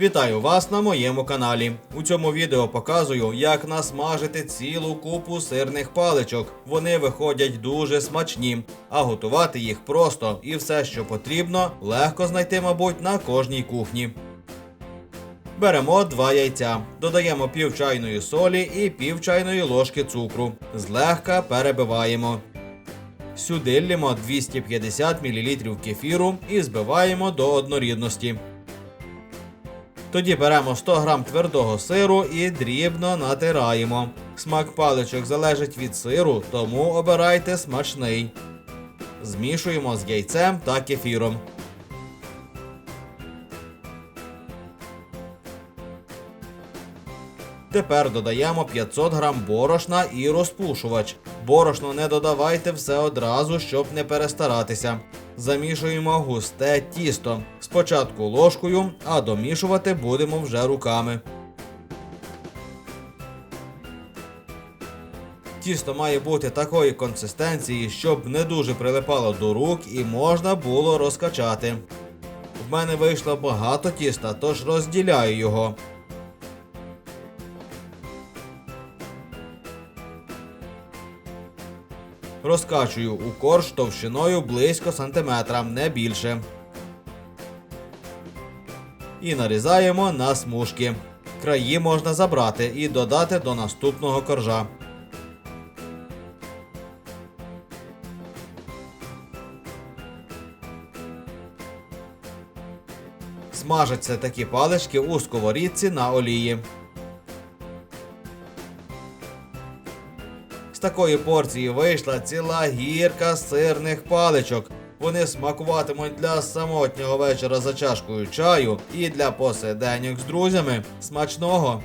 Вітаю вас на моєму каналі. У цьому відео показую, як насмажити цілу купу сирних паличок. Вони виходять дуже смачні, а готувати їх просто і все, що потрібно, легко знайти, мабуть, на кожній кухні. Беремо два яйця, додаємо пів чайної солі і пів чайної ложки цукру. Злегка перебиваємо. Сюди лємо 250 мл кефіру і збиваємо до однорідності. Тоді беремо 100 г твердого сиру і дрібно натираємо. Смак паличок залежить від сиру, тому обирайте смачний. Змішуємо з яйцем та кефіром. Тепер додаємо 500 г борошна і розпушувач. Борошно не додавайте все одразу, щоб не перестаратися. Замішуємо густе тісто. Спочатку ложкою, а домішувати будемо вже руками. Тісто має бути такої консистенції, щоб не дуже прилипало до рук і можна було розкачати. В мене вийшло багато тіста, тож розділяю його. Розкачую у корж товщиною близько сантиметра, не більше. І нарізаємо на смужки. Краї можна забрати і додати до наступного коржа. Смажаться такі палички у сковорідці на олії. З такої порції вийшла ціла гірка сирних паличок. Вони смакуватимуть для самотнього вечора за чашкою чаю і для посиденьок з друзями. Смачного!